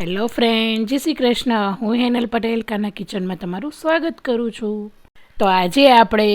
Hello friend જય શ્રી કૃષ્ણ. હું હેનલ પટેલ કાના કિચનમાં તમારું સ્વાગત કરું છું. તો આજે આપણે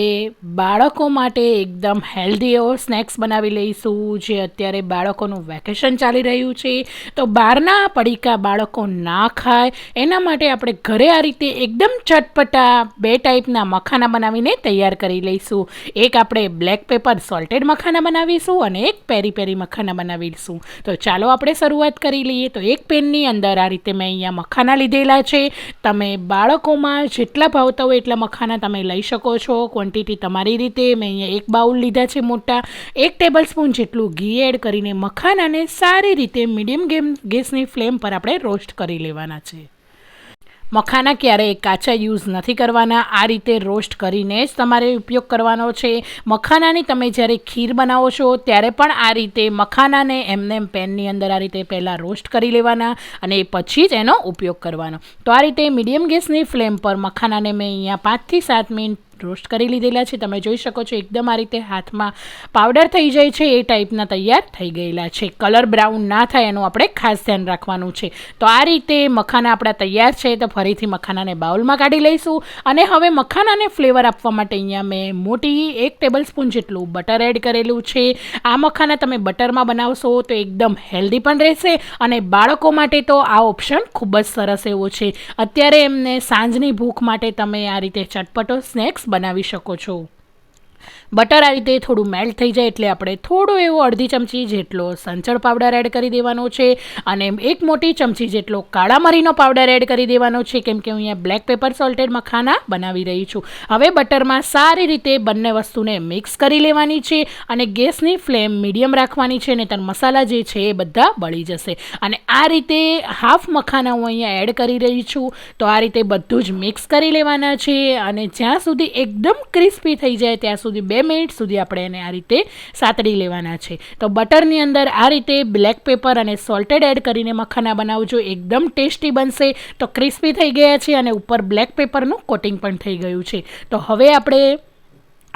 બાળકો માટે એકદમ હેલ્ધી એવો સ્નેક્સ બનાવી લઈશું, જે અત્યારે બાળકોનું વેકેશન ચાલી રહ્યું છે. તો બહારના પડીકા બાળકો ના ખાય, એના માટે આપણે ઘરે આ રીતે એકદમ ચટપટા બે ટાઈપના મખાના બનાવીને તૈયાર કરી લઈશું. એક આપણે બ્લેક પેપર સોલ્ટેડ મખાના બનાવીશું અને એક પેરી પેરી મખાના બનાવીશું. તો ચાલો આપણે શરૂઆત કરી લઈએ. તો એક પેનની અંદર આ રીતે મેં અહીંયા મખાના લીધેલા છે. તમે બાળકોમાં જેટલા ભાવતા હોય એટલા મખાના તમે લઈ શકો છો. ક્વોન્ટિટી તમારી રીતે. મેં અહીંયા એક બાઉલ લીધા છે મોટા. એક ટેબલ સ્પૂન જેટલું ઘી એડ કરીને મખાનાને સારી રીતે મીડિયમ ગેમ ગેસની ફ્લેમ પર આપણે રોસ્ટ કરી લેવાના છે. મખાના ક્યારેય કાચા યુઝ નથી કરવાના. આ રીતે રોસ્ટ કરીને જ તમારે ઉપયોગ કરવાનો છે. મખાનાની તમે જ્યારે ખીર બનાવો છો, ત્યારે પણ આ રીતે મખાનાને એમને પેનની અંદર આ રીતે પહેલાં રોસ્ટ કરી લેવાના અને પછી જ એનો ઉપયોગ કરવાનો. તો આ રીતે મીડિયમ ગેસની ફ્લેમ પર મખાનાને મેં અહીંયા પાંચથી સાત મિનિટ રોસ્ટ કરી લીધેલા છે. તમે જોઈ શકો છો એકદમ આ રીતે હાથમાં પાવડર થઈ જાય છે. એ ટાઈપના તૈયાર થઈ ગયેલા છે. કલર બ્રાઉન ના થાય એનું આપણે ખાસ ધ્યાન રાખવાનું છે. તો આ રીતે મખાના આપણા તૈયાર છે તો ફરીથી મખાનાને બાઉલમાં કાઢી લઈશું. અને હવે મખાનાને ફ્લેવર આપવા માટે અહીંયા મેં મોટી એક ટેબલ સ્પૂન જેટલું બટર એડ કરેલું છે. આ મખાના તમે બટરમાં બનાવશો તો એકદમ હેલ્ધી પણ રહેશે અને બાળકો માટે તો આ ઓપ્શન ખૂબ જ સરસ એવો છે. અત્યારે એમને સાંજની ભૂખ માટે તમે આ રીતે ચટપટો સ્નેક્સ બનાવી શકો છો. બટર આ રીતે થોડું મેલ્ટ થઈ જાય એટલે આપણે થોડો એવો અડધી ચમચી જેટલો સંચળ પાવડર એડ કરી દેવાનો છે અને એક મોટી ચમચી જેટલો કાળા મરીનો પાવડર એડ કરી દેવાનો છે કેમ કે હું અહીંયા બ્લેક પેપર સોલ્ટેડ મખાના બનાવી રહી છું. હવે બટરમાં સારી રીતે બંને વસ્તુને મિક્સ કરી લેવાની છે અને ગેસની ફ્લેમ મીડિયમ રાખવાની છે ને તન મસાલા જે છે એ બધા બળી જશે. અને આ રીતે હાફ મખાના હું અહીંયા એડ કરી રહી છું. તો આ રીતે બધું જ મિક્સ કરી લેવાના છે અને જ્યાં સુધી એકદમ ક્રિસ્પી થઈ જાય ત્યાં સુધી બે મિનિટ સુધી આપણે એને આ રીતે સાતડી લેવાના છે. તો બટરની અંદર આ રીતે બ્લેક પેપર અને સોલ્ટેડ એડ કરીને મખાના બનાવજો, એકદમ ટેસ્ટી બનશે. તો ક્રિસ્પી થઈ ગયા છે અને ઉપર બ્લેક પેપરનું કોટિંગ પણ થઈ ગયું છે. તો હવે આપણે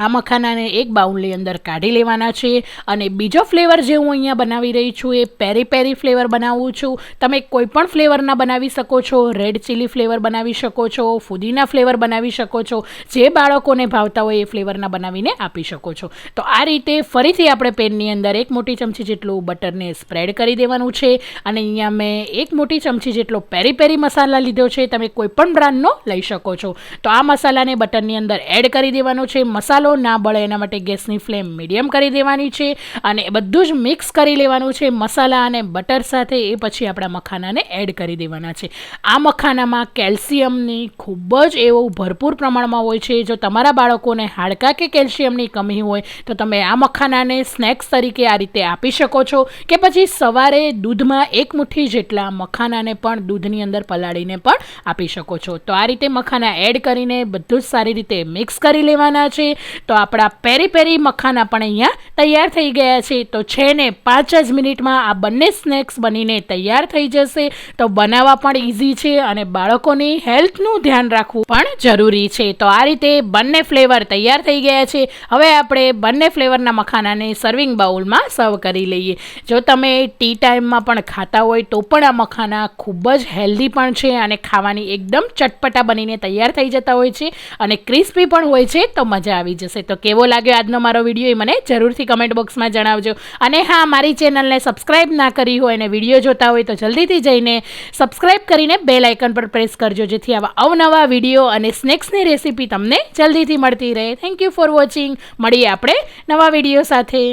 આ મખાનાને એક બાઉલની અંદર કાઢી લેવાના છે અને બીજો ફ્લેવર જે હું અહીંયા બનાવી રહી છું એ પેરી પેરી ફ્લેવર બનાવું છું. તમે કોઈ પણ ફ્લેવરના બનાવી શકો છો, રેડ ચીલી ફ્લેવર બનાવી શકો છો, ફુદીના ફ્લેવર બનાવી શકો છો, જે બાળકોને ભાવતા હોય એ ફ્લેવરના બનાવીને આપી શકો છો. તો આ રીતે ફરીથી આપણે પેનની અંદર એક મોટી ચમચી જેટલું બટરને સ્પ્રેડ કરી દેવાનું છે અને અહીંયા મેં એક મોટી ચમચી જેટલો પેરી પેરી મસાલા લીધો છે. તમે કોઈ પણ બ્રાન્ડનો લઈ શકો છો. તો આ મસાલાને બટરની અંદર એડ કરી દેવાનો છે. મસાલો મસાલો ના બળે એના માટે ગેસની ફ્લેમ મીડિયમ કરી દેવાની છે અને બધું જ મિક્સ કરી લેવાનું છે મસાલા અને બટર સાથે એ પછી આપણા મખાનાને એડ કરી દેવાના છે. આ મખાનામાં કેલ્શિયમની ખૂબ જ એવું ભરપૂર પ્રમાણમાં હોય છે. જો તમારા બાળકોને હાડકા કે કેલ્શિયમની કમી હોય, તો તમે આ મખાનાને સ્નેક્સ તરીકે આ રીતે આપી શકો છો કે પછી સવારે દૂધમાં એક મુઠ્ઠી જેટલા મખાનાને પણ દૂધની અંદર પલાળીને પણ આપી શકો છો. તો આ રીતે મખાના એડ કરીને બધું જ સારી રીતે મિક્સ કરી લેવાના છે. તો આપણા પેરી પેરી મખાના પણ અહીંયા તૈયાર થઈ ગયા છે. તો છે ને, પાંચ જ મિનિટમાં આ બંને સ્નેક્સ બનીને તૈયાર થઈ જશે. તો બનાવવા પણ ઇઝી છે અને બાળકોની હેલ્થનું ધ્યાન રાખવું પણ જરૂરી છે. તો આ રીતે બંને ફ્લેવર તૈયાર થઈ ગયા છે. હવે આપણે બંને ફ્લેવરના મખાનાને સર્વિંગ બાઉલમાં સર્વ કરી લઈએ. જો તમે ટી ટાઈમમાં પણ ખાતા હોય તો પણ આ મખાના ખૂબ જ હેલ્ધી પણ છે અને ખાવાની એકદમ ચટપટા બનીને તૈયાર થઈ જતા હોય છે અને ક્રિસ્પી પણ હોય છે તો મજા આવી જશે. તો કેવો લાગ્યો આજનો મારો વીડિયો એ મને જરૂરથી કમેન્ટ બોક્સમાં જણાવજો. અને હા, મારી ચેનલને સબસ્ક્રાઈબ ના કરી હોય અને વીડિયો જોતા હોય તો જલ્દીથી જઈને સબસ્ક્રાઈબ કરીને બે લાઇકન પર પ્રેસ કરજો, જેથી આવા અવનવા વીડિયો અને સ્નેક્સની રેસીપી તમને જલ્દીથી મળતી રહે. થેન્ક યુ ફોર વોચિંગ મળીએ આપણે નવા વીડિયો સાથે.